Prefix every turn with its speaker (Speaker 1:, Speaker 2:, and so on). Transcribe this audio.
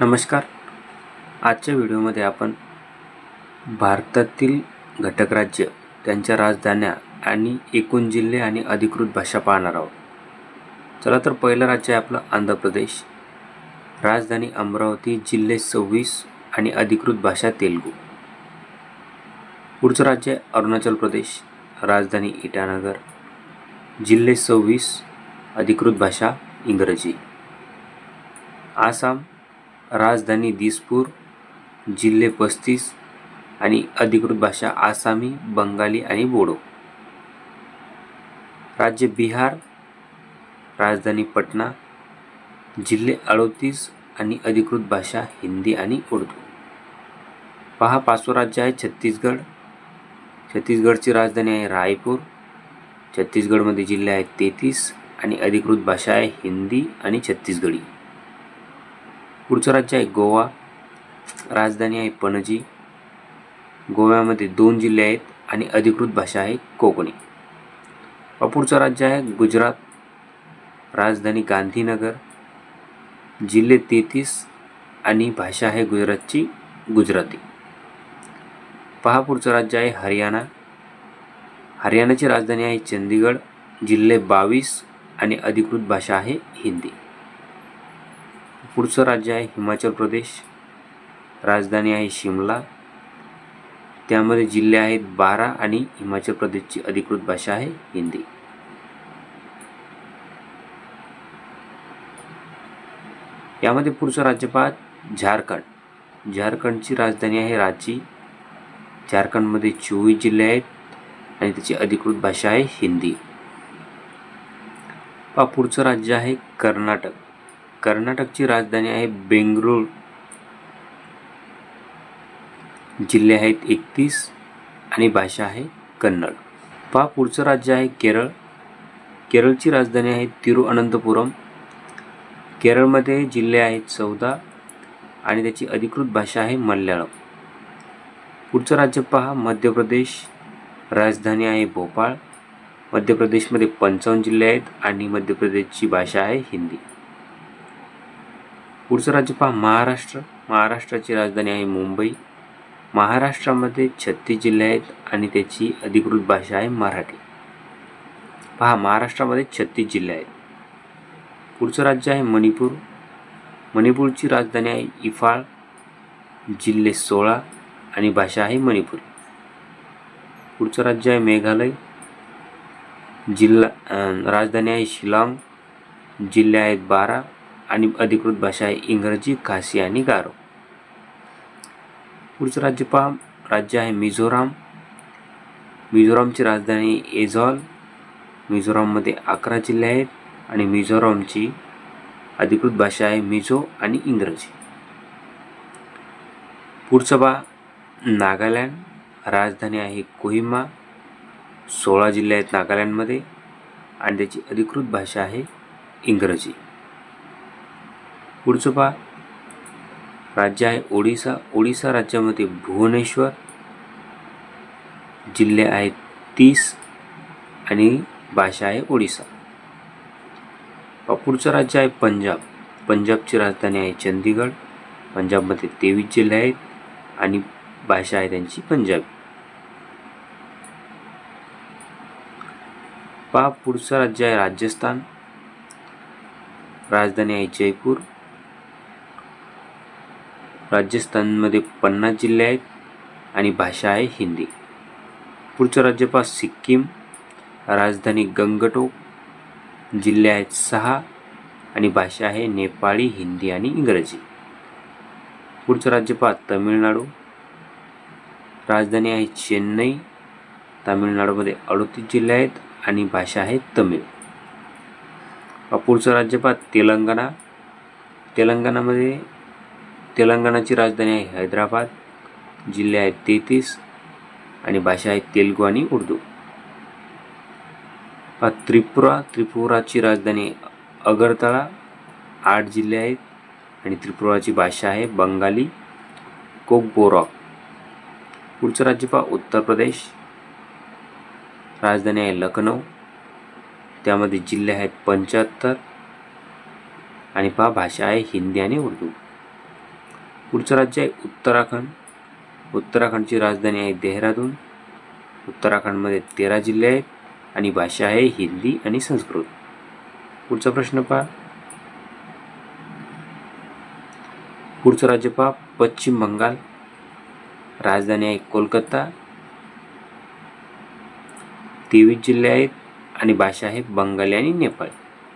Speaker 1: नमस्कार. आजच्या व्हिडिओमध्ये आपण भारतातील घटक राज्य त्यांच्या राजधान्या आणि एकूण जिल्हे आणि अधिकृत भाषा पाहणार आहोत. चला तर पहिलं राज्य आहे आपलं आंध्र प्रदेश. राजधानी अमरावती जिल्हे सव्वीस आणि अधिकृत भाषा तेलुगू. पुढचं राज्य आहे अरुणाचल प्रदेश राजधानी इटानगर. जिल्हे सव्वीस अधिकृत भाषा इंग्रजी. आसाम राजधानी दिसपूर जिल्हे पस्तीस आणि अधिकृत भाषा आसामी बंगाली आणि बोडो. राज्य बिहार राजधानी पटना जिल्हे अडोतीस आणि अधिकृत भाषा हिंदी आणि उर्दू. पहा पाचवं राज्य आहे छत्तीसगड. छत्तीसगडची राजधानी आहे रायपूर. छत्तीसगडमध्ये जिल्हे आहेत तेहतीस आणि अधिकृत भाषा आहे हिंदी आणि छत्तीसगडी. पुढचं राज्य आहे गोवा. राजधानी आहे पणजी. गोव्यामध्ये दोन जिल्हे आहेत आणि अधिकृत भाषा आहे कोकणी. व पुढचं राज्य आहे गुजरात. राजधानी गांधीनगर. जिल्हे तेहतीस आणि भाषा आहे गुजरातची गुजराती. पहा पुढचं राज्य आहे हरियाणा. हरियाणाची राजधानी आहे चंदीगड. जिल्हे बावीस आणि अधिकृत भाषा आहे हिंदी. पुढचं राज्य आहे हिमाचल प्रदेश. राजधानी आहे शिमला. त्यामध्ये जिल्हे आहेत बारा आणि हिमाचल प्रदेशची अधिकृत भाषा आहे हिंदी. यामध्ये पुढचं राज्य पहा झारखंड. झारखंडची राजधानी आहे रांची. झारखंडमध्ये चोवीस जिल्हे आहेत आणि त्याची अधिकृत भाषा आहे हिंदी. पा पुढचं राज्य आहे कर्नाटक. कर्नाटकची राजधानी आहे बेंगळूर. जिल्हे आहेत एकतीस आणि भाषा आहे कन्नड. पहा पुढचं राज्य आहे केरळ. केरळची राजधानी आहे तिरुअनंतपुरम. केरळमध्ये जिल्हे आहेत चौदा आणि त्याची अधिकृत भाषा आहे मल्याळम. पुढचं राज्य पहा मध्य प्रदेश राजधानी आहे भोपाळ. मध्य प्रदेशमध्ये पंचावन्न जिल्हे आहेत आणि मध्य प्रदेशची भाषा आहे हिंदी. पुढचं राज्य पहा महाराष्ट्र. महाराष्ट्राची राजधानी आहे मुंबई. महाराष्ट्रामध्ये छत्तीस जिल्हे आहेत आणि त्याची अधिकृत भाषा आहे मराठी. पहा महाराष्ट्रामध्ये छत्तीस जिल्हे आहेत. पुढचं राज्य आहे मणिपूर. मणिपूरची राजधानी आहे इफाळ. जिल्हे सोळा आणि भाषा आहे मणिपुरी. पुढचं राज्य आहे मेघालय. जिल्हा राजधानी आहे शिलाँग. जिल्हे आहेत बारा. आणि अधिकृत भाषा आहे इंग्रजी खासी आणि गारो. पुढचं राज्य पहा. राज्य आहे मिझोराम. मिझोरामची राजधानी एझॉल. मिझोराममध्ये अकरा जिल्हे आहेत आणि मिझोरामची अधिकृत भाषा आहे मिझो आणि इंग्रजी. पुढचं बा नागालँड. राजधानी आहे कोहिमा. सोळा जिल्हे आहेत नागालँडमध्ये आणि त्याची अधिकृत भाषा आहे इंग्रजी. पुढचं पहा. राज्य आहे ओडिसा. ओडिसा राज्यामध्ये भुवनेश्वर जिल्हे आहेत तीस आणि भाषा आहे ओडिसा. पुढचं राज्य आहे पंजाब. पंजाबची राजधानी आहे चंदीगड पंजाबमध्ये तेवीस जिल्हे आहेत आणि भाषा आहे त्यांची पंजाबी. पहा पुढचं राज्य आहे राजस्थान. राजधानी आहे जयपूर. राजस्थानमध्ये पन्नास जिल्हे आहेत आणि भाषा आहे हिंदी. पुढचं राज्य पहा सिक्कीम राजधानी गंगटोक जिल्हे आहेत सहा आणि भाषा आहे नेपाळी हिंदी आणि इंग्रजी. पुढचं राज्य पहा तमिळनाडू राजधानी आहे चेन्नई तामिळनाडूमध्ये अडतीस जिल्हे आहेत आणि भाषा आहे तमिळ. पुढचं राज्य पहा तेलंगणा तेलंगणामध्ये तेलंगणाची राजधानी आहे हैदराबाद. जिल्हे आहेत तेहतीस आणि भाषा आहे तेलुगू आणि उर्दू. त्रिपुरा त्रिपुराची राजधानी अगरतळा आठ जिल्हे आहेत आणि त्रिपुराची भाषा आहे बंगाली कोकबोरॉक पुढचं राज्य पहा उत्तर प्रदेश. राजधानी आहे लखनौ त्यामध्ये जिल्हे आहेत पंच्याहत्तर आणि पहा भाषा आहे हिंदी आणि उर्दू. पुढचं राज्य आहे उत्तराखंड. उत्तराखंडची राजधानी आहे देहरादून. उत्तराखंडमध्ये तेरा जिल्हे आहेत आणि भाषा आहे हिंदी आणि संस्कृत. पुढचा प्रश्न पहा. पुढचं राज्य पहा पश्चिम बंगाल. राजधानी आहे कोलकाता. तेवीस जिल्हे आहेत आणि भाषा आहे बंगाली आणि नेपाळी.